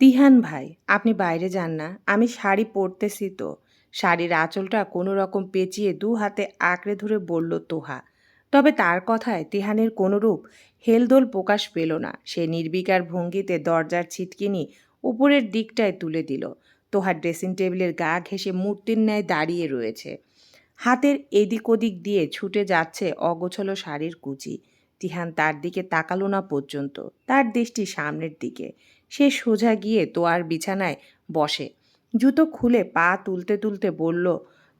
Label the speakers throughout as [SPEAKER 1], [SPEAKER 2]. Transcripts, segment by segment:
[SPEAKER 1] তিহান ভাই, আপনি বাইরে যান না। আমি শাড়ি পরতেছি তো। শাড়ির আঁচলটা কোনো রকম পেঁচিয়ে দু হাতে আঁকড়ে ধরে বলল, তোহা। তবে তার কথায় তিহানের কোনোরূপ হেলদোল প্রকাশ পেল না। সে নির্বিকার ভঙ্গিতে দরজার ছিটকিনি উপরের দিকটায় তুলে দিল। তোহার ড্রেসিং টেবিলের গা ঘেঁষে মূর্তির ন্যায় দাঁড়িয়ে রয়েছে। হাতের এদিক ওদিক দিয়ে ছুটে যাচ্ছে অগোছলো শাড়ির কুচি। তিহান তার দিকে তাকালো না পর্যন্ত। তার দৃষ্টি সামনের দিকে। সে সোজা গিয়ে তোয়ার বিছানায় বসে। জুতো খুলে পা তুলতে তুলতে বলল,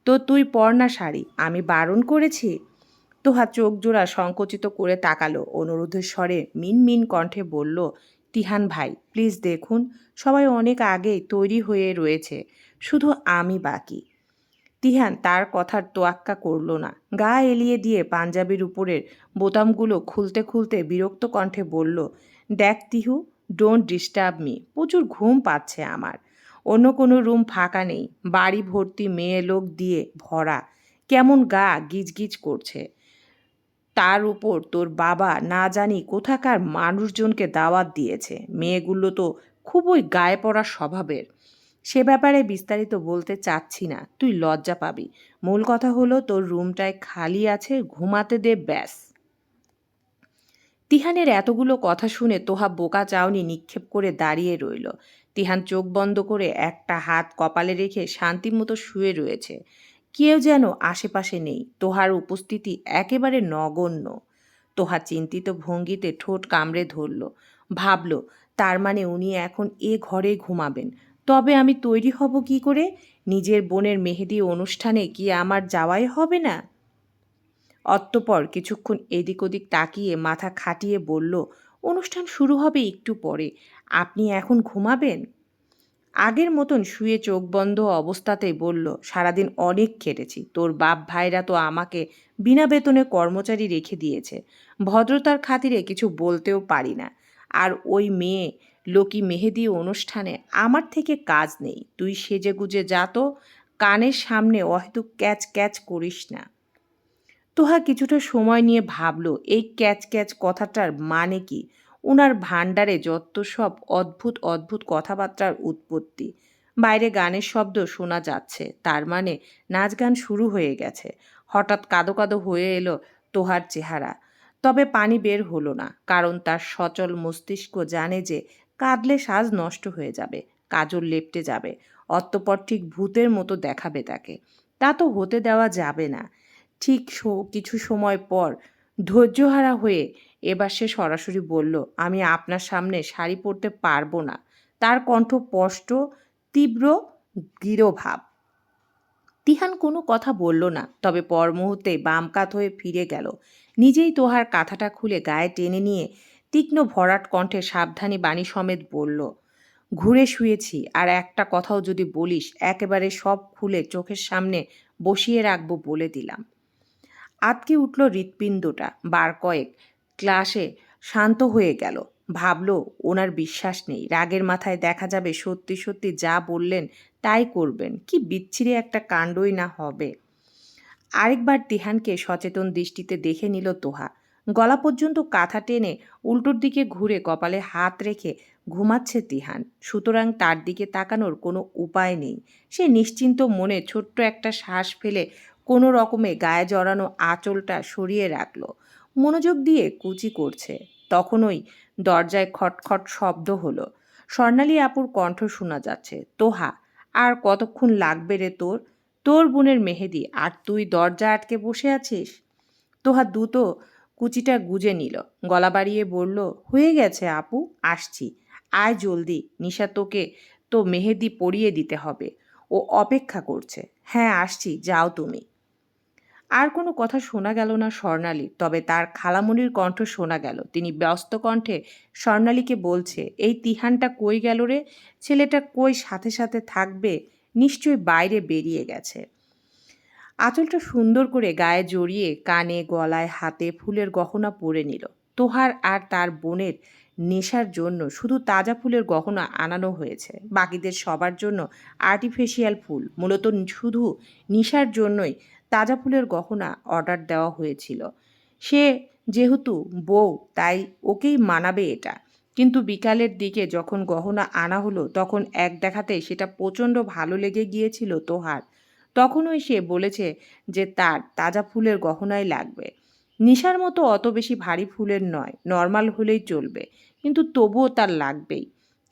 [SPEAKER 1] তো তুই পর না শাড়ি, আমি বারণ করেছি? তোহা চোখ জোড়া সংকুচিত করে তাকালো। অনুরোধের স্বরে মিন মিন কণ্ঠে বলল, তিহান ভাই প্লিজ দেখুন, সবাই অনেক আগেই তৈরি হয়ে রয়েছে, শুধু আমি বাকি। তিহান তার কথার তোয়াক্কা করল না। গা এলিয়ে দিয়ে পাঞ্জাবির উপরের বোতামগুলো খুলতে খুলতে বিরক্ত কণ্ঠে বলল, দেখ তিহু ডোন্ট ডিস্টার্ব মি প্রচুর ঘুম পাচ্ছে আমার। অন্য কোনো রুম ফাঁকা নেই। বাড়ি ভর্তি মেয়ে লোক দিয়ে ভরা। কেমন গা গিজগিজ করছে। তার উপর তোর বাবা না জানি কোথাকার মানুষজনকে দাওয়াত দিয়েছে। মেয়েগুলো তো খুবই গায়ে পড়া স্বভাবের। সে ব্যাপারে বিস্তারিত বলতে চাচ্ছি না। তুই লজ্জা পাবি। মূল কথা হলো তোর রুমটায় খালি আছে, ঘুমাতে দে, ব্যাস। তিহানের এতগুলো কথা শুনে তোহা বোকা চাউনি নিক্ষেপ করে দাঁড়িয়ে রইল। তিহান চোখ বন্ধ করে একটা হাত কপালে রেখে শান্তিমতো শুয়ে রয়েছে। কেউ যেন আশেপাশে নেই। তোহার উপস্থিতি একেবারে নগণ্য। তোহা চিন্তিত ভঙ্গিতে ঠোঁট কামড়ে ধরল। ভাবল, তার মানে উনি এখন এ ঘরে ঘুমাবেন। তবে আমি তৈরি হব কি করে? নিজের বোনের মেহেদি অনুষ্ঠানে কি আমার যাওয়াই হবে না? অতঃপর কিছুক্ষণ এদিক ওদিক তাকিয়ে মাথা খাটিয়ে বলল, অনুষ্ঠান শুরু হবে একটু পরে। আপনি এখন ঘুমাবেন? আগের মতন শুয়ে চোখ বন্ধ অবস্থাতেই বলল, সারাদিন অনেক খেটেছি। তোর বাপ ভাইরা তো আমাকে বিনা বেতনে কর্মচারী রেখে দিয়েছে। ভদ্রতার খাতিরে কিছু বলতেও পারি না। আর ওই মেয়ে লোকি মেহেদি অনুষ্ঠানে আমার থেকে কাজ নেই। তুই সেজে গুজে যা তো, কানের সামনে হয়তো ক্যাচ ক্যাচ করিস না। তোহা কিছুটা সময় নিয়ে ভাবল, এই ক্যাচ ক্যাচ কথাটার মানে কি? ওনার ভাণ্ডারে যত সব অদ্ভুত অদ্ভুত কথাবার্তার উৎপত্তি। বাইরে গানের শব্দ শোনা যাচ্ছে, তার মানে নাচ গান শুরু হয়ে গেছে। হঠাৎ কাদো কাদো হয়ে এলো তোহার চেহারা। তবে পানি বের হলো না, কারণ তার সচল মস্তিষ্ক জানে যে কাঁদলে সাজ নষ্ট হয়ে যাবে, কাজল লেপটে যাবে, অতঃপর ঠিক ভূতের মতো দেখাবে তাকে। তা তো হতে দেওয়া যাবে না। ঠিক কিছু সময় পর ধৈর্যহারা হয়ে এবার সে সরাসরি বলল, আমি আপনার সামনে শাড়ি পরতে পারব না। তার কণ্ঠ স্পষ্ট, তীব্র, গিরোভাব। তিহান কোনো কথা বলল না, তবে পর মুহূর্তে বাম কাত হয়ে ফিরে গেল। নিজেই তোহার কাঁথাটা খুলে গায়ে টেনে নিয়ে তীক্ষ্ণ ভরাট কণ্ঠে সাবধানী বাণী সমেত বলল, ঘুরে শুয়েছি, আর একটা কথাও যদি বলিস, একেবারে সব খুলে চোখের সামনে বসিয়ে রাখব বলে দিলাম। আতকে উঠল হৃৎপিণ্ডটা। বার কয়েক ক্লাসে শান্ত হয়ে গেল। ভাবল, ওনার বিশ্বাস নেই। রাগের মাথায় দেখা যাবে সত্যি সত্যি যা বললেন তাই করবেন। কি বিচ্ছিরি একটা কাণ্ডই না হবে। আরেকবার তিহানকে সচেতন দৃষ্টিতে দেখে নিল তোহা। গলা পর্যন্ত কাঁথা টেনে উল্টোর দিকে ঘুরে কপালে হাত রেখে ঘুমাচ্ছে তিহান। সুতরাং তার দিকে তাকানোর কোনো উপায় নেই। সে নিশ্চিন্ত মনে ছোট্ট একটা শ্বাস ফেলে কোনো রকমে গায়ে জড়ানো আঁচলটা সরিয়ে রাখল। মনোযোগ দিয়ে কুচি করছে। তখনই দরজায় খটখট শব্দ হলো। স্বর্ণালী আপুর কণ্ঠ শোনা যাচ্ছে। তোহা, আর কতক্ষণ লাগবে রে তোর? তোর বোনের মেহেদি, আর তুই দরজা আটকে বসে আছিস? তোহা দ্রুত কুচিটা গুজে নিল। গলা বাড়িয়ে বলল, হয়ে গেছে আপু, আসছি। আয় জলদি, নিশা তোকে তো মেহেদি পরিয়ে দিতে হবে। ও অপেক্ষা করছে। হ্যাঁ আসছি, যাও তুমি। আর কোনো কথা শোনা গেল না স্বর্ণালী তবে তার খালামণির কণ্ঠ শোনা গেল। তিনি ব্যস্ত কণ্ঠে স্বর্ণালীকে বলছে, এই তিহানটা কই গেল রে? ছেলেটা কই সাথে সাথে থাকবে? নিশ্চয়ই বাইরে বেরিয়ে গেছে। আঁচলটা সুন্দর করে গায়ে জড়িয়ে কানে, গলায়, হাতে ফুলের গহনা পরে নিল। তোহার আর তার বোনের নেশার জন্য শুধু তাজা ফুলের গহনা আনানো হয়েছে। বাকিদের সবার জন্য আর্টিফিশিয়াল ফুল, মূলত শুধু নিশার জন্যই তাজা ফুলের গহনা অর্ডার দেওয়া হয়েছিল। সে যেহেতু বউ, তাই ওকেই মানাবে এটা। কিন্তু বিকালের দিকে যখন গহনা আনা হলো, তখন এক দেখাতে সেটা প্রচণ্ড ভালো লেগে গিয়েছিল তোহার। তখনই সে বলেছে যে তার তাজা ফুলের গহনাই লাগবে। নিশার মতো অত বেশি ভারী ফুলের নয় নর্মাল হলেই চলবে, কিন্তু তবুও তার লাগবেই।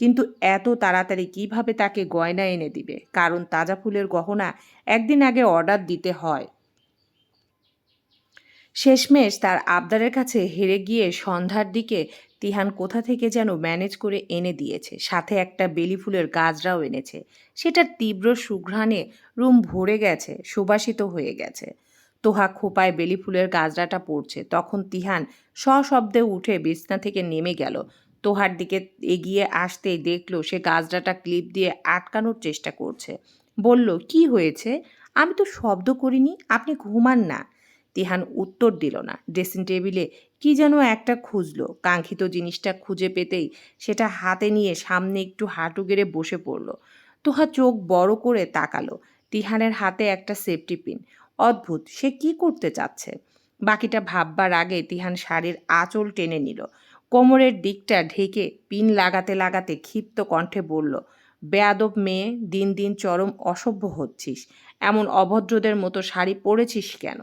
[SPEAKER 1] কিন্তু এত তাড়াতাড়ি কীভাবে তাকে গয়না এনে দিবে? কারণ তাজা ফুলের গহনা একদিন আগে অর্ডার দিতে হয়। শেষমেশ তার আবদারের কাছে হেরে গিয়ে সন্ধ্যার দিকে তিহান কোথা থেকে যেন ম্যানেজ করে এনে দিয়েছে? সাথে একটা বেলি ফুলের গাছরাও এনেছে। সেটার তীব্র সুঘ্রাণে রুম ভরে গেছে, সুবাসিত হয়ে গেছে। তোহা খোপায় বেলি ফুলের গাজরাটা পড়ছে। তখন তিহান সশব্দে উঠে বিছনা থেকে নেমে গেল। তোহার দিকে এগিয়ে আসতেই দেখল সে গাজরাটা ক্লিপ দিয়ে আটকানোর চেষ্টা করছে। বলল, কি হয়েছে? আমি তো শব্দ করিনি, আপনি ঘুমান না। তিহান উত্তর দিল না। ড্রেসিং টেবিলে কি যেন একটা খুঁজলো। কাঙ্ক্ষিত জিনিসটা খুঁজে পেতেই সেটা হাতে নিয়ে সামনে একটু হাঁটু গেড়ে বসে পড়ল। তোহা চোখ বড় করে তাকালো। তিহানের হাতে একটা সেফটি পিন। অদ্ভুত, সে কি করতে চাচ্ছে? বাকিটা ভাববার আগে তিহান শাড়ির আঁচল টেনে নিল। কোমরের দিকটা ঢেকে পিন লাগাতে লাগাতে ক্ষিপ্ত কণ্ঠে বলল, বেয়াদব মেয়ে, দিন দিন চরম অসভ্য হচ্ছিস। এমন অভদ্রদের মতো শাড়ি পরেছিস কেন?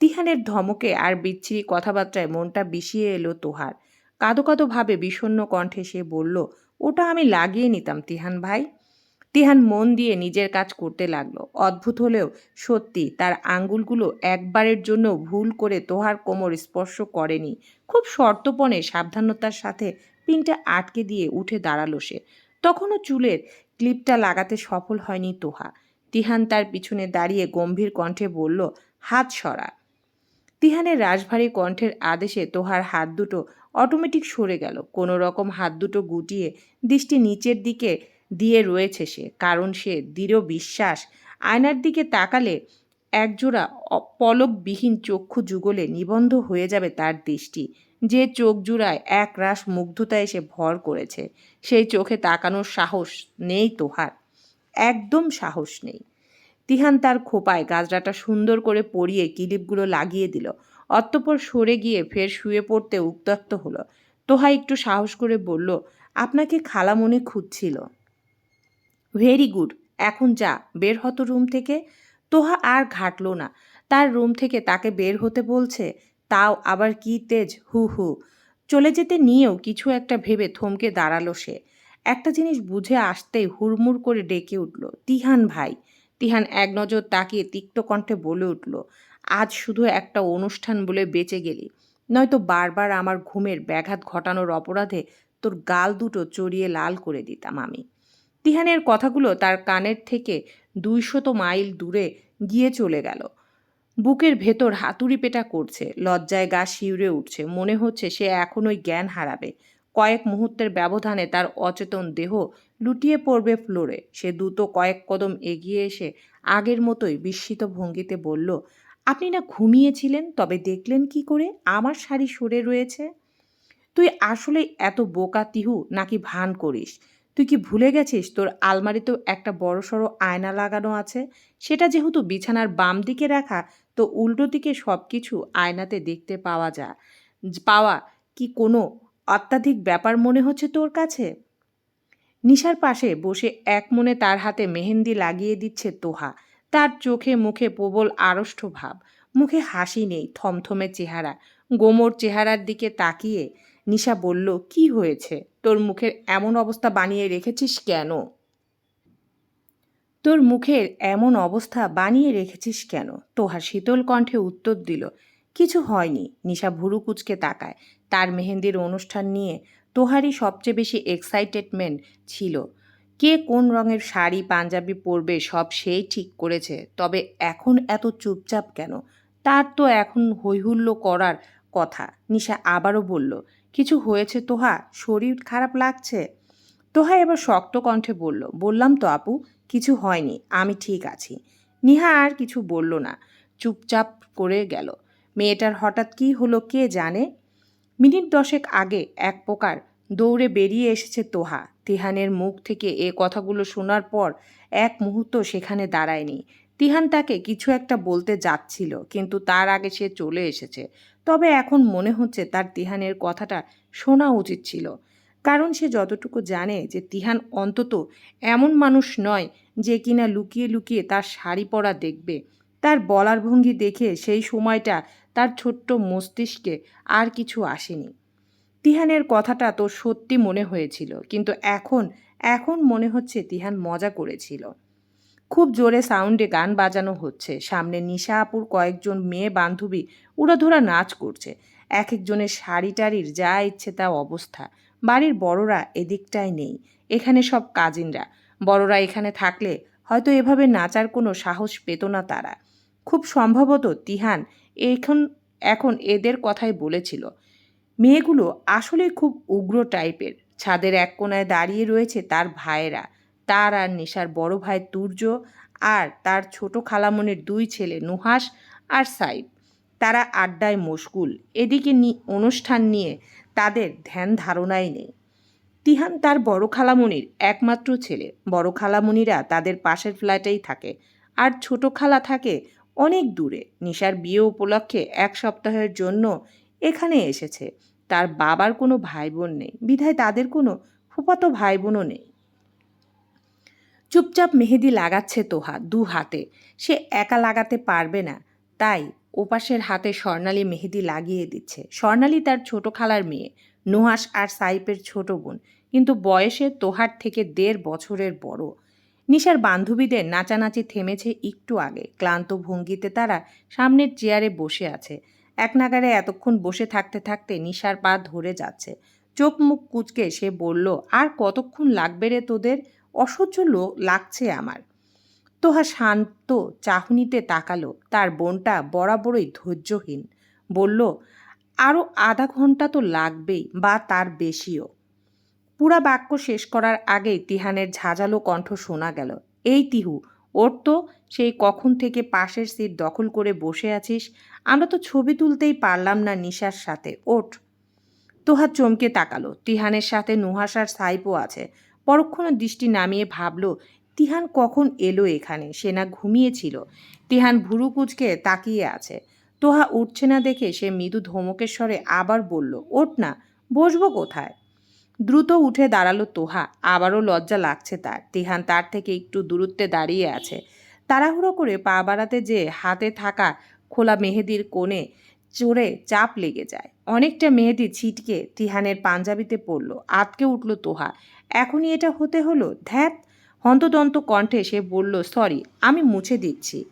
[SPEAKER 1] তিহানের ধমকে আর বিচ্ছিরি কথাবার্তায় মনটা বিষিয়ে এলো তোহার। কাদো কাদো ভাবে বিষণ্ণ কণ্ঠে সে বলল, ওটা আমি লাগিয়ে নিতাম তিহান ভাই। তিহান মন দিয়ে নিজের কাজ করতে লাগল। অদ্ভুত হলেও সত্যি তার আঙ্গুলগুলো একবারের জন্য ভুল করে তোহার কোমর স্পর্শ করেনি। খুব শর্তপণে সাবধানতার সাথে পিনটা আটকে দিয়ে উঠে দাঁড়াল সে। তখনও চুলের ক্লিপটা লাগাতে সফল হয়নি তোহা। তিহান তার পিছনে দাঁড়িয়ে গম্ভীর কণ্ঠে বলল, হাত সরা। তিহানের রাজভারী কণ্ঠের আদেশে তোহার হাত দুটো অটোমেটিক সরে গেল। কোনো রকম হাত দুটো গুটিয়ে দৃষ্টি নিচের দিকে দিয়ে রয়েছে সে। কারণ সে দৃঢ় বিশ্বাস। আয়নার দিকে তাকালে একজোড়া পলকবিহীন চক্ষু যুগলে নিবন্ধ হয়ে যাবে তার দৃষ্টি। যে চোখ জুড়ায় এক রাস মুগ্ধতা এসে ভর করেছে, সেই চোখে তাকানোর সাহস নেই তোহার। একদম সাহস নেই। তিহান তার খোপায় গাজরাটা সুন্দর করে পরিয়ে কিলিপগুলো লাগিয়ে দিল। অতঃপর সরে গিয়ে ফের শুয়ে পড়তে উত্তক্ত হলো। তোহা একটু সাহস করে বলল, আপনাকে খালা মনে খুঁজছিল। ভেরি গুড, এখন যা, বের হতো রুম থেকে। তোহা আর ঘাটল না, তার রুম থেকে তাকে বের হতে বলছে, তাও আবার কি তেজ, হু হু। চলে যেতে নিয়েও কিছু একটা ভেবে থমকে দাঁড়াল সে। একটা জিনিস বুঝে আসতেই হুড়মুড় করে ডেকে উঠল, তিহান ভাই। তিহান এক নজর তাকিয়ে তিক্ত কণ্ঠে বলে উঠল, আজ শুধু একটা অনুষ্ঠান বলে বেঁচে গেলি। নয়তো বারবার আমার ঘুমের ব্যাঘাত ঘটানোর অপরাধে তোর গাল দুটো চড়িয়ে লাল করে দিতাম আমি। তিহানের কথাগুলো তার কানের থেকে দুইশত মাইল দূরে গিয়ে চলে গেল। বুকের ভেতর হাতুড়ি পেটা করছে, লজ্জায় গা শিউরে উঠছে, মনে হচ্ছে সে এখনই জ্ঞান হারাবে। কয়েক মুহূর্তের ব্যবধানে তার অচেতন দেহ লুটিয়ে পড়বে ফ্লোরে। সে দ্রুত কয়েক কদম এগিয়ে এসে আগের মতোই বিস্মিত ভঙ্গিতে বলল, আপনি না ঘুমিয়েছিলেন? তবে দেখলেন কি করে? আমার শাড়ি সরে রয়েছে। তুই আসলে এত বোকা তিহু, নাকি ভান করিস? তুই কি ভুলে গেছিস তোর আলমারিতেও একটা বড়সড় আয়না লাগানো আছে? সেটা যেহেতু বিছানার বাম দিকে রাখা, তো উল্টো দিকে সব কিছু আয়নাতে দেখতে পাওয়া যায় পাওয়া কি কোনো অত্যাধিক ব্যাপার মনে হচ্ছে তোর কাছে? নিশার পাশে বসে এক মনে তার হাতে মেহেন্দি লাগিয়ে দিচ্ছে তোহা। তার চোখে মুখে প্রবল আড়ষ্ট ভাব। মুখে হাসি নেই, থমথমে চেহারা। গোমর চেহারার দিকে তাকিয়ে নিশা বলল, কি হয়েছে? তোর মুখের এমন অবস্থা বানিয়ে রেখেছিস কেন? তোর মুখের এমন অবস্থা বানিয়ে রেখেছিস কেন? তোহার শীতল কণ্ঠে উত্তর দিল, কিছু হয়নি। নিশা ভুরু কুচকে তাকায়। তার মেহেন্দির অনুষ্ঠান নিয়ে তোহারই সবচেয়ে বেশি এক্সাইটেডমেন্ট ছিল। কে কোন রঙের শাড়ি, পাঞ্জাবি পরবে, সব সেই ঠিক করেছে। তবে এখন এত চুপচাপ কেন? তার তো এখন হৈহুল্য করার কথা। নিশা আবারও বলল কিছু হয়েছে তোহা? শরীর খারাপ লাগছে? তোহা এবার শক্ত কণ্ঠে বলল, বললাম তো আপু, কিছু হয়নি, আমি ঠিক আছি। নিহা আর কিছু বলল না, চুপচাপ করে গেল। মেয়েটার হঠাৎ কি হলো কে জানে? মিনিট দশেক আগে এক প্রকার দৌড়ে বেরিয়ে এসেছে তোহা। তিহানের মুখ থেকে এ কথাগুলো শোনার পর এক মুহূর্ত সেখানে দাঁড়ায়নি। তিহান তাকে কিছু একটা বলতে যাচ্ছিল, কিন্তু তার আগে সে চলে এসেছে। তবে এখন মনে হচ্ছে তার তিহানের কথাটা শোনা উচিত ছিল। কারণ সে যতটুকু জানে যে তিহান অন্তত এমন মানুষ নয় যে কিনা লুকিয়ে লুকিয়ে তার শাড়ি পরা দেখবে। তার বলার ভঙ্গি দেখে সেই সময়টা তার ছোট্ট মস্তিষ্কে আর কিছু আসেনি। তিহানের কথাটা তো সত্যি মনে হয়েছিল, কিন্তু এখন এখন মনে হচ্ছে তিহান মজা করেছিল। খুব জোরে সাউন্ডে গান বাজানো হচ্ছে। সামনে নিশা আপুর কয়েকজন মেয়ে বান্ধবী উড়াধুরা নাচ করছে। এক একজনের শাড়ি টাড়ির যা ইচ্ছে তা অবস্থা। বাড়ির বড়রা এদিকটায় নেই। এখানে সব কাজিনরা। বড়রা এখানে থাকলে হয়তো এভাবে নাচার কোনো সাহস পেত না তারা। খুব সম্ভবত তিহান এখন এখন এদের কথাই বলেছিল। মেয়েগুলো আসলে খুব উগ্র টাইপের। ছাদের এক কোনায় দাঁড়িয়ে রয়েছে তার ভাইয়েরা। তার আর নিশার বড় ভাই তুর্য আর তার ছোট খালামনির দুই ছেলে নুহাস আর সাইব। তারা আড্ডায় মশগুল। এদিকে অনুষ্ঠান নিয়ে তাদের ধ্যান ধারণাই নেই। তিহান তার বড় খালামণির একমাত্র ছেলে। বড় খালামণিরা তাদের পাশের ফ্ল্যাটেই থাকে। আর ছোট খালা থাকে অনেক দূরে। নিশার বিয়ে উপলক্ষে এক সপ্তাহের জন্য এখানে এসেছে। তার বাবার কোনো ভাই বোন নেই। বিধায় তাদের কোনো ফুপাতো ভাই বোনও নেই। চুপচাপ মেহেদি লাগাচ্ছে তোহা দু হাতে। সে একা লাগাতে পারবে না। তাই ওপাশের হাতে স্বর্ণালী মেহেদি লাগিয়ে দিচ্ছে। স্বর্ণালী তার ছোট খালার মেয়ে নুহাস আর সাইপের ছোট বোন। কিন্তু বয়সে তোহার থেকে দেড় বছরের বড়। নিশার বান্ধবীদের নাচানাচি থেমেছে একটু আগে। ক্লান্ত ভঙ্গিতে তারা সামনের চেয়ারে বসে আছে। এক নাগারে এতক্ষণ বসে থাকতে থাকতে নিশার পা ধরে যাচ্ছে। চোখ মুখ কুচকে সে বলল, আর কতক্ষণ লাগবে রে তোদের? অসহ্য লাগছে আমার। তোহা শান্ত চাহনিতে তাকালো, তার বোনটা বরাবরই ধৈর্যহীন। বলল আরও আধা ঘণ্টা তো লাগবেই বা তার বেশিও। পুরা বাক্য শেষ করার আগেই তিহানের ঝাঁঝালো কণ্ঠ শোনা গেল, এই তিহু, ওর তো সেই কখন থেকে পাশের সিট দখল করে বসে আছিস, আমরা তো ছবি তুলতেই পারলাম না নিশার সাথে, ওঠ। তোহা চমকে তাকালো, তিহানের সাথে নুহাসার সাইপও আছে পরক্ষণে দৃষ্টি নামিয়ে ভাবল, তিহান কখন এলো এখানে? সে না ঘুমিয়েছিল? তিহান ভুরু কুচকে তাকিয়ে আছে। তোহা উঠছে না দেখে সে মৃদু ধমকের স্বরে আবার বলল, ওঠ না, বসবো কোথায়? দ্রুত উঠে দাঁড়াল তোহা, আবারও লজ্জা লাগছে তার। তিহান তার থেকে একটু দূরত্বে দাঁড়িয়ে আছে। তাড়াহুড়ো করে পা বাড়াতে যে হাতে থাকা খোলা মেহেদির কোণে চড়ে চাপ লেগে যায়। অনেকটা মেহেদি ছিটকে তিহানের পাঞ্জাবিতে পড়ল আটকে উঠল তোহা। এখনই এটা হতে হলো? ধ্যাত হন্তদন্ত কণ্ঠে সে বলল, সরি, আমি মুছে দিচ্ছি।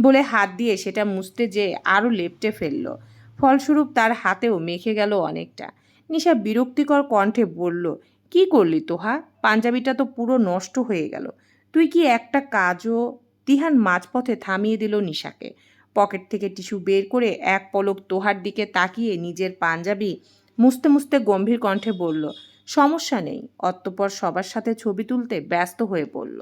[SPEAKER 1] বলে হাত দিয়ে সেটা মুছতে যেয়ে আরও লেপটে ফেলল। ফলস্বরূপ তার হাতেও মেখে গেল অনেকটা। নিশা বিরক্তিকর কণ্ঠে বলল, কি করলি তোহা? পাঞ্জাবিটা তো পুরো নষ্ট হয়ে গেল। তুই কি একটা কাজও? তিহান মাঝপথে থামিয়ে দিল নিশাকে। পকেট থেকে টিস্যু বের করে এক পলক তোহার দিকে তাকিয়ে নিজের পাঞ্জাবি মুছতে মুছতে গম্ভীর কণ্ঠে বলল সমস্যা নেই। অতঃপর সবার সাথে ছবি তুলতে ব্যস্ত হয়ে পড়ল।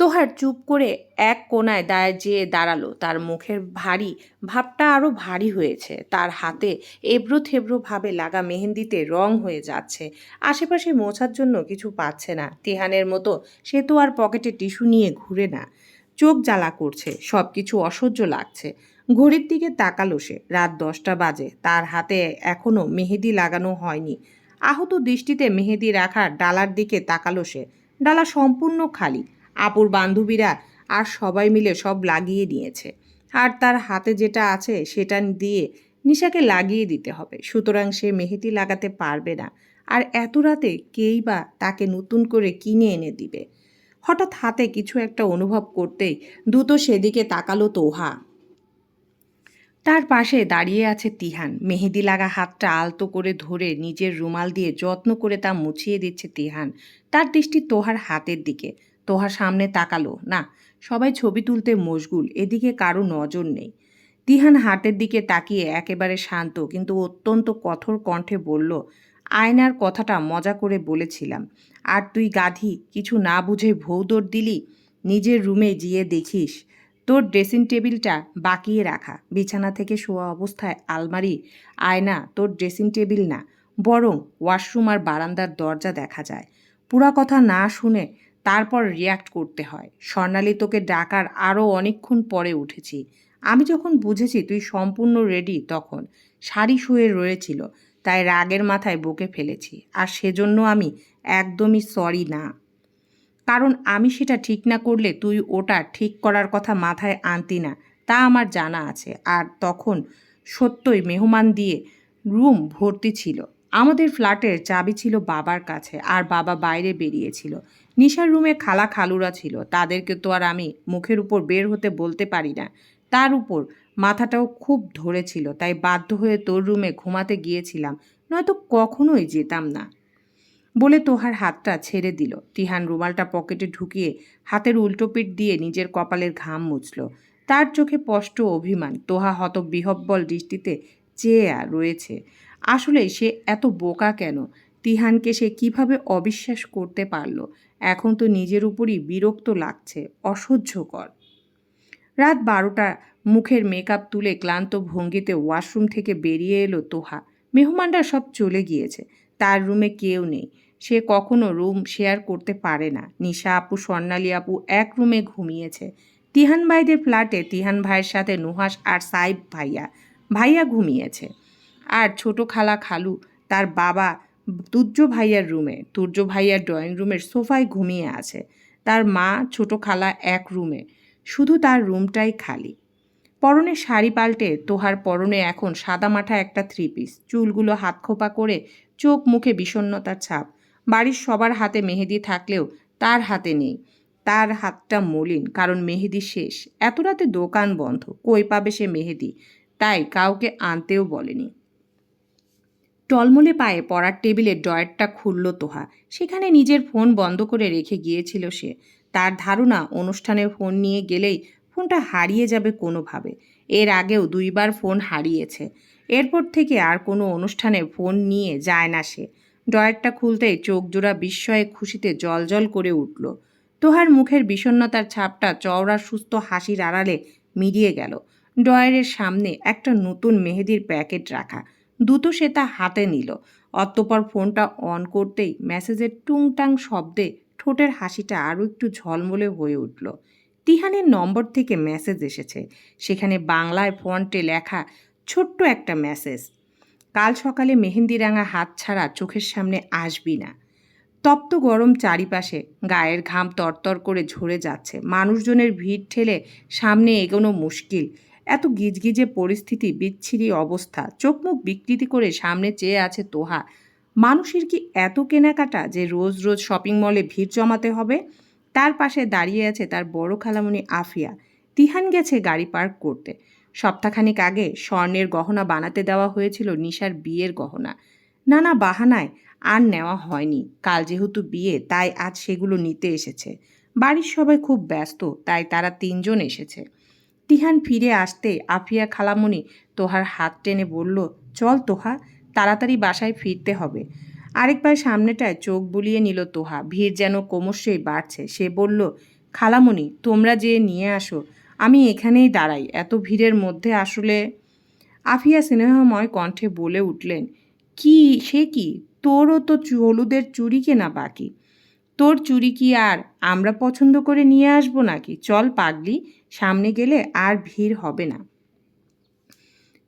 [SPEAKER 1] তোহার চুপ করে এক কোনায় দায় যেয়ে দাঁড়াল, তার মুখের ভারী, ভাবটা আরও ভারী হয়েছে। তার হাতে এবড়ো থেবড়ো ভাবে লাগা মেহেন্দিতে রং হয়ে যাচ্ছে। আশেপাশে মোছার জন্য কিছু পাচ্ছে না। তেহানের মতো সে তো আর পকেটে টিস্যু নিয়ে ঘুরে না। চোখ জ্বালা করছে সব কিছু অসহ্য লাগছে। ঘড়ির দিকে তাকালো সে। রাত দশটা বাজে। তার হাতে এখনও মেহেদি লাগানো হয়নি। আহত দৃষ্টিতে মেহেদি রাখার ডালার দিকে তাকালো সে। ডালা সম্পূর্ণ খালি। আপুর বান্ধবীরা আর সবাই মিলে সব লাগিয়ে নিয়েছে। আর তার হাতে যেটা আছে সেটা দিয়ে নিশাকে লাগিয়ে দিতে হবে। সুতরাং সে মেহেদি লাগাতে পারবে না। আর এত রাতে কেই বা তাকে নতুন করে কিনে এনে দিবে? হঠাৎ হাতে কিছু একটা অনুভব করতেই দ্রুত সেদিকে তাকালো তোহা। তার পাশে দাঁড়িয়ে আছে তিহান। মেহেদি লাগা হাতটা আলতো করে ধরে নিজের রুমাল দিয়ে যত্ন করে তা মুছিয়ে দিচ্ছে তিহান। তার দৃষ্টি তোহার হাতের দিকে। তোহার সামনে তাকালো। না, সবাই ছবি তুলতে মশগুল, এদিকে কারও নজর নেই। তিহান হাটের দিকে তাকিয়ে একেবারে শান্ত, কিন্তু অত্যন্ত কঠোর কণ্ঠে বলল, আয়নার কথাটা মজা করে বলেছিলাম। আর তুই গাধি, কিছু না বুঝে ভৌদর দিলি? নিজের রুমে গিয়ে দেখিস। তোর ড্রেসিং টেবিলটা বাকিয়ে রাখা। বিছানা থেকে শোয়া অবস্থায় আলমারি, আয়না তোর ড্রেসিং টেবিল না, বরং ওয়াশরুম আর বারান্দার দরজা দেখা যায়। পুরা কথা না শুনে তারপর রিয়াক্ট করতে হয়। স্বর্ণালী তোকে ডাকার আরও অনেকক্ষণ পরে উঠেছি। আমি যখন বুঝেছি তুই সম্পূর্ণ রেডি তখন শাড়ি শুয়ে রয়েছিল, তাই রাগের মাথায় বকে ফেলেছি। আর সেজন্য আমি একদমই সরি না। কারণ আমি সেটা ঠিক না করলে তুই ওটা ঠিক করার কথা মাথায় আনতি না, তা আমার জানা আছে। আর তখন সত্যই মেহমান দিয়ে রুম ভর্তি ছিল। আমাদের ফ্ল্যাটের চাবি ছিল বাবার কাছে আর বাবা বাইরে বেরিয়েছিল। নিশার রুমে খালা খালুরা ছিল। তাদেরকে তো আর আমি মুখের উপর বের হতে বলতে পারি না। তার উপর মাথাটাও খুব ধরেছিল, তাই বাধ্য হয়ে তোর রুমে ঘুমাতে গিয়েছিলাম। নয়তো কখনোই যেতাম না। বলে তোহার হাতটা ছেড়ে দিল। তিহান রুমালটা পকেটে ঢুকিয়ে হাতের উল্টো পিঠ দিয়ে নিজের কপালের ঘাম মুছল। তার চোখে স্পষ্ট অভিমান, তোহা হত বিহব্বল দৃষ্টিতে চেয়ে আর রয়েছে। আসলে সে এত বোকা কেন? তিহানকে সে কীভাবে অবিশ্বাস করতে পারল? এখন তো নিজের উপরই বিরক্ত লাগছে, অসহ্যকর। রাত বারোটা, মুখের মেকআপ তুলে ক্লান্ত ভঙ্গিতে ওয়াশরুম থেকে বেরিয়ে এলো তোহা। মেহমানরা সব চলে গিয়েছে। তার রুমে কেউ নেই। সে কখনো রুম শেয়ার করতে পারে না। নিশা আপু, স্বর্ণালী আপু এক রুমে ঘুমিয়েছে। তিহান ভাইদের ফ্ল্যাটে তিহান ভাইয়ের সাথে নুহাস আর সাইব ভাইয়া ভাইয়া ঘুমিয়েছে। আর ছোট খালা খালু তার বাবা তুর্য ভাইয়ার রুমে তুর্য ভাইয়ার ড্রয়িং রুমের সোফায় ঘুমিয়ে আছে। তার মা, ছোট খালা এক রুমে শুধু তার রুমটাই খালি। পরনে শাড়ি পাল্টে তোহার পরনে এখন সাদামাঠা একটা থ্রি পিস চুলগুলো হাত খোপা করে চোখ মুখে বিষণ্ণতার ছাপ। বাড়ির সবার হাতে মেহেদি থাকলেও তার হাতে নেই। তার হাতটা মলিন, কারণ মেহেদি শেষ। এত রাতে দোকান বন্ধ, কই পাবে সে মেহেদি? তাই কাউকে আনতেও বলেনি। টলমলে পায়ে পড়ার টেবিলের ড্রয়ারটা খুলল তোহা। সেখানে নিজের ফোন বন্ধ করে রেখে গিয়েছিল সে। তার ধারণা, অনুষ্ঠানে ফোন নিয়ে গেলেই ফোনটা হারিয়ে যাবে কোনোভাবে। এর আগেও দুইবার ফোন হারিয়েছে। এরপর থেকে আর কোনো অনুষ্ঠানে ফোন নিয়ে যায় না সে। ড্রয়ারটা খুলতেই চোখ জোড়া বিস্ময়ে খুশিতে জলজল করে উঠল। তোহার মুখের বিষণ্ণতার ছাপটা চওড়া সুস্থ হাসির আড়ালে মিলিয়ে গেল। ড্রয়ারের সামনে একটা নতুন মেহেদির প্যাকেট রাখা। দ্রুত সে তা হাতে নিল। অতঃপর ফোনটা অন করতেই মেসেজের টুংটাং শব্দে ঠোঁটের হাসিটা আরও একটু ঝলমলে হয়ে উঠল। তিহানের নম্বর থেকে মেসেজ এসেছে। সেখানে বাংলায় ফন্টে লেখা ছোট্ট একটা মেসেজ। কাল সকালে মেহেন্দি রাঙা হাত ছাড়া চোখের সামনে আসবি না। তপ্ত গরম চারিপাশে গায়ের ঘাম তরতর করে ঝরে যাচ্ছে। মানুষজনের ভিড় ঠেলে সামনে এগোনো মুশকিল। এত গিজগিজে পরিস্থিতি, বিচ্ছিরি অবস্থা। চোখ মুখ বিকৃতি করে সামনে চেয়ে আছে তোহা। মানুষের কি এত কেনাকাটা যে রোজ রোজ শপিং মলে ভিড় জমাতে হবে? তার পাশে দাঁড়িয়ে আছে তার বড় খালামণি আফিয়া। তিহান গেছে গাড়ি পার্ক করতে। সপ্তাহখানিক আগে স্বর্ণের গহনা বানাতে দেওয়া হয়েছিল নিশার বিয়ের গহনা। নানা বাহানায় আর নেওয়া হয়নি। কাল যেহেতু বিয়ে, তাই আজ সেগুলো নিতে এসেছে। বাড়ির সবাই খুব ব্যস্ত, তাই তারা তিনজন এসেছে। তিহান ফিরে আসতে আফিয়া খালামণি তোহার হাত টেনে বলল, চল তোহা, তাড়াতাড়ি বাসায় ফিরতে হবে। আরেকবার সামনেটায় চোখ বুলিয়ে নিল তোহা। ভিড় যেন ক্রমশই বাড়ছে। সে বলল খালামণি তোমরা যে নিয়ে আসো। আমি এখানেই দাঁড়াই। এত ভিড়ের মধ্যে আসলে আফিয়া স্নেহময় কণ্ঠে বলে উঠলেন, কি? সে কি? তোরও তো হলুদের চুড়ি কেনা বাকি। তোর চুরি কি আর আমরা পছন্দ করে নিয়ে আসব নাকি? চল পাগলি, সামনে গেলে আর ভিড় হবে না।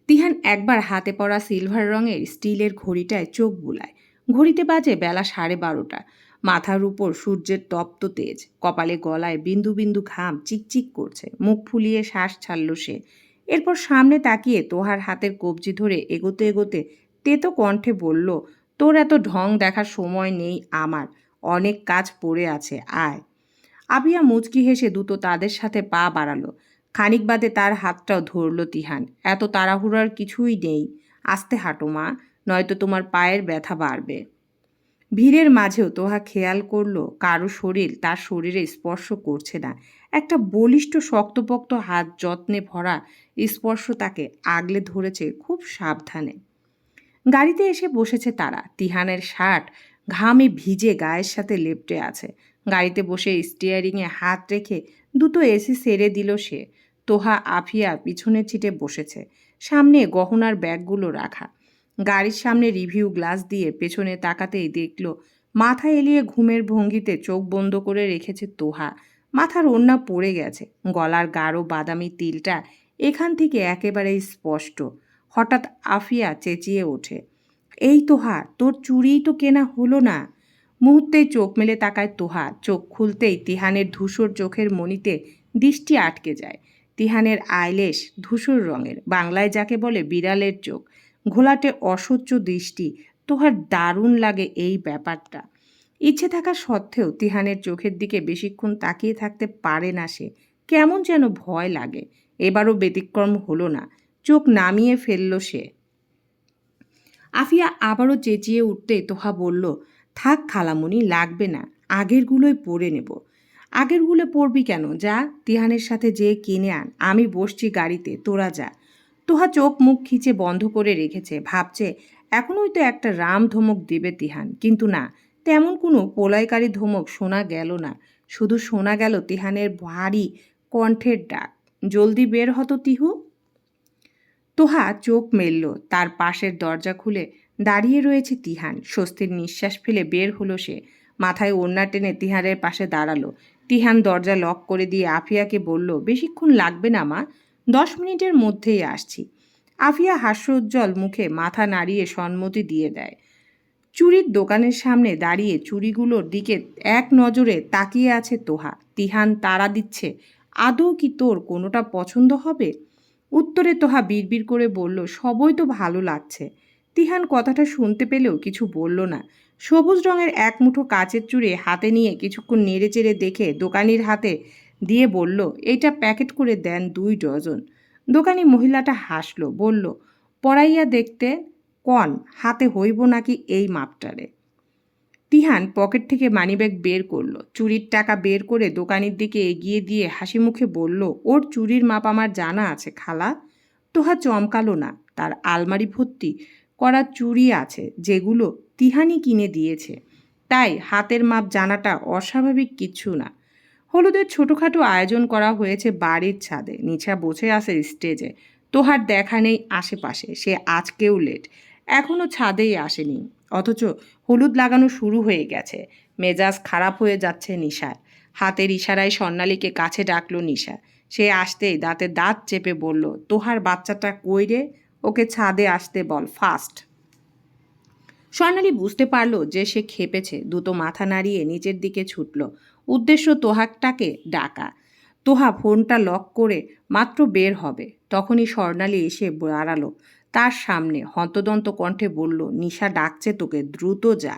[SPEAKER 1] তিহান একবার হাতে পড়া সিলভার রঙের স্টিলের ঘড়িটায় চোখ বুলায়। ঘড়িতে বাজে বেলা সাড়ে বারোটা। মাথার উপর সূর্যের তপ্ত তেজ। কপালে গলায় বিন্দু বিন্দু ঘাম চিকচিক করছে। মুখ ফুলিয়ে শ্বাস ছাড়ল সে। এরপর সামনে তাকিয়ে তোহার হাতের কবজি ধরে এগোতে এগোতে তেতো কণ্ঠে বলল, তোর এত ঢং দেখার সময় নেই আমার। অনেক কাজ পড়ে আছে, আয়। আবিয়া মুচকি হেসে দুটো তাদের সাথে পা বাড়ালো। খানিক বাদে তার হাতটাও ধরল তিহান। এত তাড়াহুড়ার কিছুই নেই। আস্তে হাঁটো মা, নয়তো তোমার পায়ের ব্যথা বাড়বে। ভিড়ের মাঝেও তোহা খেয়াল করল কারও শরীর তার শরীরে স্পর্শ করছে না। একটা বলিষ্ঠ শক্তপোক্ত হাত যত্নে ভরা স্পর্শ তাকে আগলে ধরেছে খুব সাবধানে। গাড়িতে এসে বসেছে তারা। তিহানের শার্ট ঘামে ভিজে গায়ের সাথে লেপটে আছে। গাড়িতে বসে স্টিয়ারিংয়ে হাত রেখে দুটো এসি সেরে দিল সে। তোহা আফিয়া পিছনের ছিটে বসেছে। সামনে গহনার ব্যাগগুলো রাখা। গাড়ির সামনে রিভিউ গ্লাস দিয়ে পেছনে তাকাতেই দেখল, মাথা এলিয়ে ঘুমের ভঙ্গিতে চোখ বন্ধ করে রেখেছে তোহা। মাথার ওড়না পড়ে গেছে, গলার গাঢ় বাদামি তিলটা এখান থেকে একেবারেই স্পষ্ট। হঠাৎ আফিয়া চেঁচিয়ে ওঠে, এই তোহা, তোর চুরিই তো কেনা হলো না? মুহূর্তেই চোখ মেলে তাকায় তোহা, চোখ খুলতেই তিহানের ধূসর চোখের মনিতে দৃষ্টি আটকে যায়। তিহানের আইলেশ ধূসর রঙের, বাংলায় যাকে বলে বিড়ালের চোখ। ঘোলাটে অসহ্য দৃষ্টি। তোহার দারুণ লাগে এই ব্যাপারটা। ইচ্ছে থাকা সত্ত্বেও তিহানের চোখের দিকে বেশিক্ষণ তাকিয়ে থাকতে পারে না সে। কেমন যেন ভয় লাগে। এবারও ব্যতিক্রম হলো না। চোখ নামিয়ে ফেলল সে। আফিয়া আবারও চেঁচিয়ে উঠতে তোহা বলল, থাক খালামুনি, লাগবে না। আগেরগুলোই পরে নেব। আগেরগুলো পড়বি কেন? যা, তিহানের সাথে যে কিনে আন। আমি বসছি গাড়িতে, তোরা যা। তোহা চোখ মুখ খিচে বন্ধ করে রেখেছে, ভাবছে, এখনই তো একটা রাম ধমক দেবে তিহান। কিন্তু না, তেমন কোনো পোলাইকারী ধমক শোনা গেল না। শুধু শোনা গেল তিহানের ভারী কণ্ঠের ডাক, জলদি বের হতো তিহু। তোহা চোখ মেলল, তার পাশের দরজা খুলে দাঁড়িয়ে রয়েছে তিহান। স্বস্তির নিঃশ্বাস ফেলে বের হলো সে, মাথায় ওড়না টেনে তিহানের পাশে দাঁড়াল। তিহান দরজা লক করে দিয়ে আফিয়াকে বলল, বেশিক্ষণ লাগবে না মা দশ মিনিটের মধ্যেই আসছি। আফিয়া হাস্যোজ্জ্বল মুখে মাথা নাড়িয়ে সম্মতি দিয়ে দেয়। চুরির দোকানের সামনে দাঁড়িয়ে চুরিগুলোর দিকে এক নজরে তাকিয়ে আছে তোহা। তিহান তারা দিচ্ছে, আদৌ কি তোর কোনোটা পছন্দ হবে? উত্তরে তোহা বিড়বিড় করে বলল, সবই তো ভালো লাগছে। তিহান কথাটা শুনতে পেলেও কিছু বলল না। সবুজ রঙের এক মুঠো কাচের চুড়ে হাতে নিয়ে কিছুক্ষণ নেড়ে চেড়ে দেখে দোকানির হাতে দিয়ে বলল, এইটা প্যাকেট করে দেন দুই ডজন। দোকানি মহিলাটা হাসলো, বলল, পড়াইয়া দেখতে কন, হাতে হইব নাকি এই মাপটারে? তিহান পকেট থেকে মানিব্যাগ বের করল, চুরির টাকা বের করে দোকানির দিকে এগিয়ে দিয়ে হাসি মুখে বলল, ওর চুরির মাপ আমার জানা আছে খালা, তোহা চমকালো না, তার আলমারি ভর্তি করা চুড়ি আছে, যেগুলো তিহানি কিনে দিয়েছে, তাই হাতের মাপ জানাটা অস্বাভাবিক কিছু না। হলুদের ছোটোখাটো আয়োজন করা হয়েছে বাড়ির ছাদে। নিচা বসে আছে স্টেজে। তোহার দেখা নেই আশেপাশে। সে আজকেও লেট এখনও ছাদেই আসেনি। অথচ হলুদ লাগানো শুরু হয়ে গেছে। মেজাজ খারাপ হয়ে যাচ্ছে নিশার। হাতের ইশারায় স্বর্ণালীকে কাছে ডাকলো নিশা। সে আসতেই দাঁতে দাঁত চেপে বলল, তোহার বাচ্চাটা কই রে? ওকে ছাদে আসতে বল, ফাস্ট। স্বর্ণালী বুঝতে পারল যে সে খেপেছে। দুটো মাথা নাড়িয়ে নিচের দিকে ছুটল। উদ্দেশ্য তোহাকটাকে ডাকা। তোহা ফোনটা লক করে মাত্র বের হবে। তখনই স্বর্ণালী এসে দাঁড়াল তার সামনে হন্তদন্ত কণ্ঠে বলল, নিশা ডাকছে তোকে, দ্রুত যা।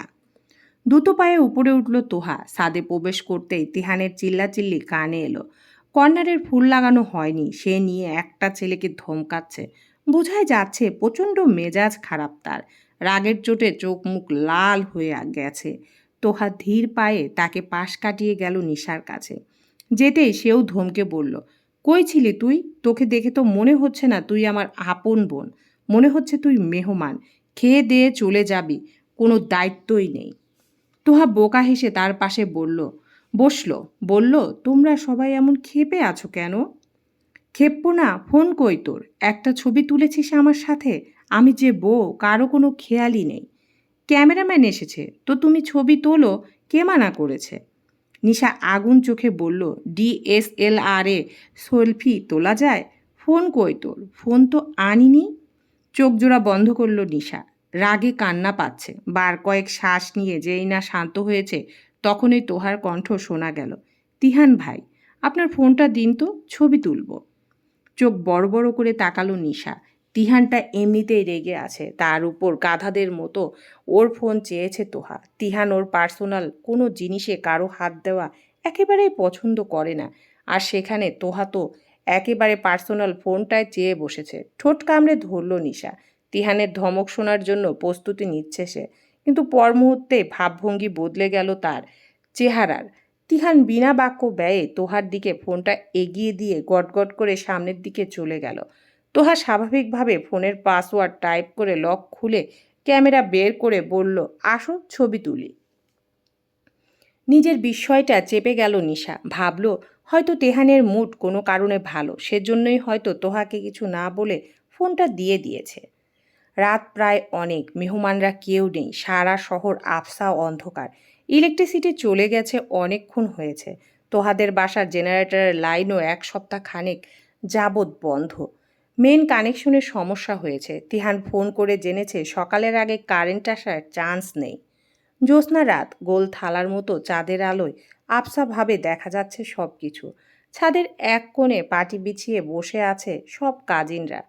[SPEAKER 1] দ্রুত পায়ে উপরে উঠল তোহা। সাদে প্রবেশ করতেই তিহানের চিল্লাচিল্লি কানে এলো। কর্নারের ফুল লাগানো হয়নি। সে নিয়ে একটা ছেলেকে ধমকাচ্ছে। বোঝাই যাচ্ছে প্রচণ্ড মেজাজ খারাপ তার। রাগের চোটে চোখ মুখ লাল হয়ে গেছে। তোহা ধীর পায়ে তাকে পাশ কাটিয়ে গেল নিশার কাছে। যেতেই সেও ধমকে বলল, কই ছিলি তুই? তোকে দেখে তো মনে হচ্ছে না তুই আমার আপন বোন। মনে হচ্ছে তুই মেহমান। খেয়ে দিয়ে চলে যাবি। কোনো দায়িত্বই নেই। তোহা বোকা হেসে তার পাশে বলল, বসল। বলল, তোমরা সবাই এমন খেপে আছো কেন? খেপবো না। ফোন কই তোর? একটা ছবি তুলেছিস আমার সাথে? আমি যে বউ, কারও কোনো খেয়ালই নেই। ক্যামেরাম্যান এসেছে, তো তুমি ছবি তোলো, কে মানা করেছে? নিশা আগুন চোখে বলল ডিএসএলআর সেলফি তোলা যায়? ফোন কই তোর? ফোন তো আনিনি? চোখ জোড়া বন্ধ করল নিশা, রাগে কান্না পাচ্ছে, বার কয়েক শ্বাস নিয়ে যেই না শান্ত হয়েছে, তখনই তোহার কণ্ঠ শোনা গেল, তিহান ভাই, আপনার ফোনটা দিন তো, ছবি তুলব। চোখ বড় বড় করে তাকালো নিশা তিহানটা এমনিতেই রেগে আছে। তার উপর গাধাদের মতো ওর ফোন চেয়েছে তোহা। তিহান ওর পার্সোনাল কোনো জিনিসে কারও হাত দেওয়া একেবারেই পছন্দ করে না। আর সেখানে তোহা তো একেবারে পার্সোনাল ফোনটায় চেয়ে বসেছে। ঠোঁট কামড়ে ধরল নিশা। তিহানের ধমক শোনার জন্য প্রস্তুতি নিচ্ছে সে। কিন্তু পর মুহূর্তে ভাবভঙ্গি বদলে গেল তার চেহারার। তিহান বিনা বাক্য ব্যয়ে তোহার দিকে ফোনটা এগিয়ে দিয়ে গটগট করে সামনের দিকে চলে গেল। তোহা স্বাভাবিকভাবে ফোনের পাসওয়ার্ড টাইপ করে লক খুলে ক্যামেরা বের করে বলল, আসো ছবি তুলি। নিজের বিস্ময়টা চেপে গেল নিশা। ভাবল, হয়তো তেহানের মুড কোনো কারণে ভালো, সেজন্যই হয়তো তোহাকে কিছু না বলে ফোনটা দিয়ে দিয়েছে। রাত প্রায় অনেক, মেহমানরা কেউ নেই, সারা শহর আফসা অন্ধকার। ইলেকট্রিসিটি চলে গেছে অনেকক্ষণ হয়েছে। তোহাদের বাসার জেনারেটরের লাইনও এক সপ্তাহ খানেক যাবৎ বন্ধ। মেন কানেকশনের সমস্যা হয়েছে। তিহান ফোন করে জেনেছে সকালের আগে কারেন্ট আসার চান্স নেই। জ্যোৎস্না রাত, গোল থালার মতো চাঁদের আলোয় আবসাভাবে দেখা যাচ্ছে সব কিছু ছাদের এক কোণে পাটি বিছিয়ে বসে আছে সব কাজিনরা।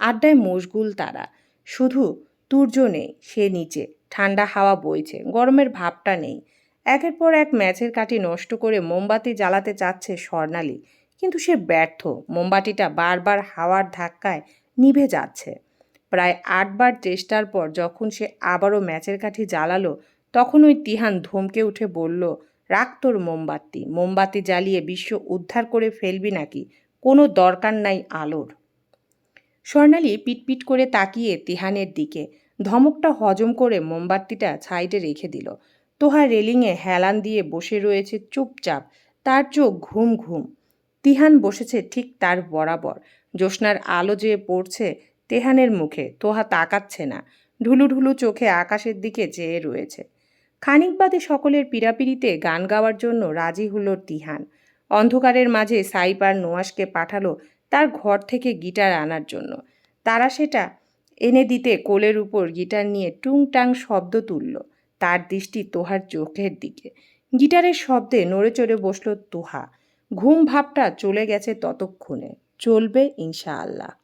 [SPEAKER 1] আড্ডায় মশগুল তারা। শুধু তুর্য নেই, সে নিচে। ঠান্ডা হাওয়া বইছে, গরমের ভাবটা নেই। একের পর এক ম্যাচের কাঠি নষ্ট করে মোমবাতি জ্বালাতে চাচ্ছে স্বর্ণালী। কিন্তু সে ব্যর্থ। মোমবাতিটা বারবার হাওয়ার ধাক্কায় নিভে যাচ্ছে। প্রায় আটবার চেষ্টার পর যখন সে আবারও ম্যাচের কাঠি জ্বালালো, তখন ওই তিহান ধমকে উঠে বলল, রাখ তোর মোমবাতি। মোমবাতি জ্বালিয়ে বিশ্ব উদ্ধার করে ফেলবি নাকি? কোনো দরকার নাই আলোর। স্বর্ণালী পিটপিট করে তাকিয়ে তিহানের দিকে। ধমকটা হজম করে মোমবাতিটা ছাইডে রেখে দিল। তোহা রেলিংয়ে হেলান দিয়ে বসে রয়েছে চুপচাপ। তার চোখ ঘুম ঘুম। তিহান বসেছে ঠিক তার বরাবর। জ্যোৎস্নার আলো যে পড়ছে তেহানের মুখে, তোহা তাকাচ্ছে না। ঢুলু ঢুলু চোখে আকাশের দিকে চেয়ে রয়েছে। খানিক বাদে সকলের পীড়াপিড়িতে গান গাওয়ার জন্য রাজি হল তিহান। অন্ধকারের মাঝে সাইপ আর নোয়াসকে পাঠালো তার ঘর থেকে গিটার আনার জন্য। তারা সেটা এনে দিতে কোলের উপর গিটার নিয়ে টুংটাং শব্দ তুলল। তার দৃষ্টি তোহার চোখের দিকে। গিটারের শব্দে নড়ে চড়ে বসল তোহা। ঘুম ভাবটা চলে গেছে ততক্ষণে। চলবে ইনশাআল্লাহ।